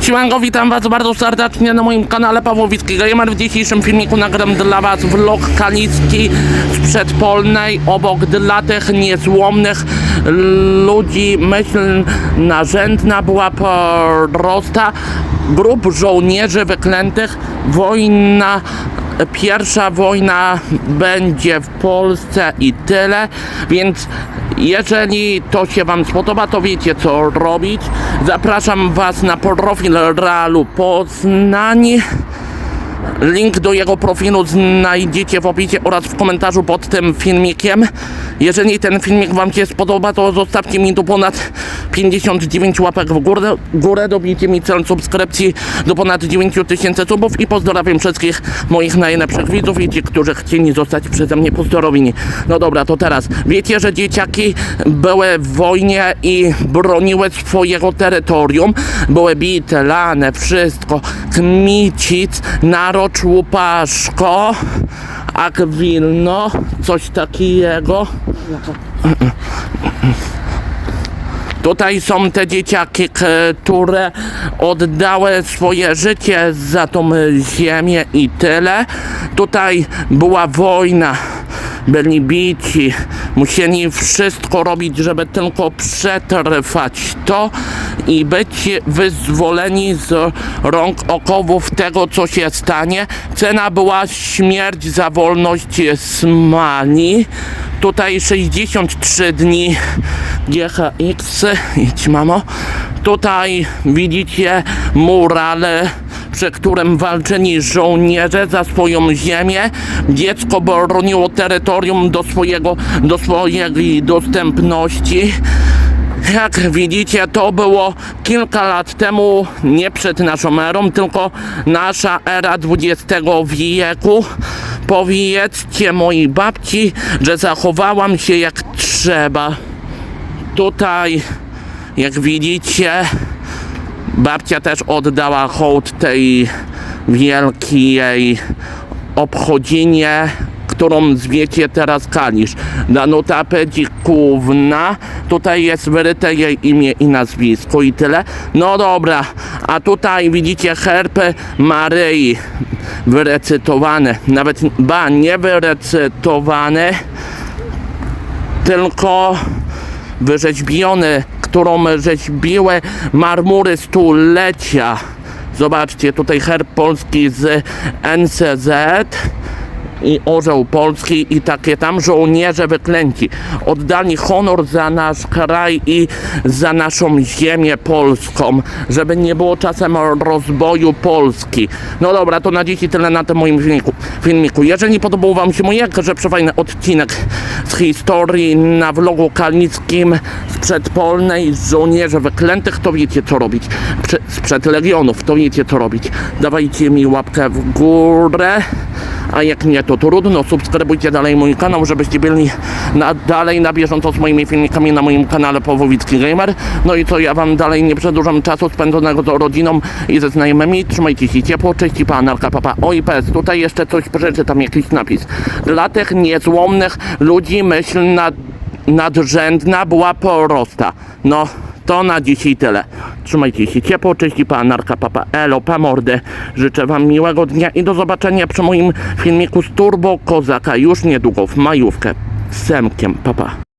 Siemanko, witam was bardzo serdecznie na moim kanale Pawłowicki Gamer. W dzisiejszym filmiku nagram dla was vlog kaliski z przedpolnej obok dla tych niezłomnych ludzi. Myśl narzędna była prosta. Grup żołnierzy wyklętych. Wojna Pierwsza wojna będzie w Polsce i tyle, więc jeżeli to się Wam spodoba, to wiecie co robić. Zapraszam Was na profil Realu Poznań. Link do jego profilu znajdziecie w opisie oraz w komentarzu pod tym filmikiem. Jeżeli ten filmik Wam się spodoba, to zostawcie mi tu ponad 59 łapek w górę. górę dobijcie mi cel subskrypcji do ponad 9000 subów i pozdrawiam wszystkich moich najlepszych widzów i ci, którzy chcieli zostać przeze mnie pozdrowieni. No dobra, to teraz. Wiecie, że dzieciaki były w wojnie i broniły swojego terytorium. Były bite, lane, wszystko. Kmicic, Narocz, Łupaszko, Akwilno, coś takiego. Tutaj są te dzieciaki, które oddały swoje życie za tą ziemię i tyle. Tutaj była wojna, byli bici, musieli wszystko robić, żeby tylko przetrwać to i być wyzwoleni z rąk okowów tego, co się stanie. Cena była śmierć za wolność Smali. Tutaj 63 dni GHX. Idź mamo. Tutaj widzicie murale, przy którym walczyli żołnierze za swoją ziemię. Dziecko broniło terytorium do swojego, do swojej dostępności. Jak widzicie, to było kilka lat temu, nie przed naszą erą, tylko nasza era XX wieku. Powiedzcie mojej babci, że zachowałam się jak trzeba. Tutaj, jak widzicie, babcia też oddała hołd tej wielkiej obchodzinie, którą zwiecie teraz Kalisz. Danuta Pedzikówna, tutaj jest wyryte jej imię i nazwisko i tyle. No dobra, a tutaj widzicie herpy Maryi wyrecytowane, nawet ba, nie wyrecytowane, tylko wyrzeźbiony, którą rzeźbiły marmury stulecia. Zobaczcie, tutaj herb polski z NCZ i orzeł polski i takie tam żołnierze wyklęci. Oddali honor za nasz kraj i za naszą ziemię polską, żeby nie było czasem rozboju Polski. No dobra, to na dziś tyle na tym moim filmiku. filmiku. Jeżeli podobał Wam się mój jakże przefajny odcinek z historii na vlogu kalnickim sprzed Polnej, z żołnierzy wyklętych, to wiecie co robić. Prze- sprzed Legionów, to wiecie co robić. Dawajcie mi łapkę w górę. A jak nie, to trudno. Subskrybujcie dalej mój kanał, żebyście byli na, dalej na bieżąco z moimi filmikami na moim kanale Pawłowicki Gamer. No i co, ja wam dalej nie przedłużam czasu spędzonego z rodziną i ze znajomymi. Trzymajcie się ciepło, cześć i pan, narka, papa. Oj, pes, tutaj jeszcze coś przeczytam, jakiś napis. Dla tych niezłomnych ludzi myśl nad, nadrzędna była prosta. No, to na dzisiaj tyle. Trzymajcie się ciepło, cześć i pan, narka, papa, elo, pa mordę. Życzę wam miłego dnia i do zobaczenia przy moim filmiku z Turbo Kozaka już niedługo w majówkę. Z Semkiem, papa.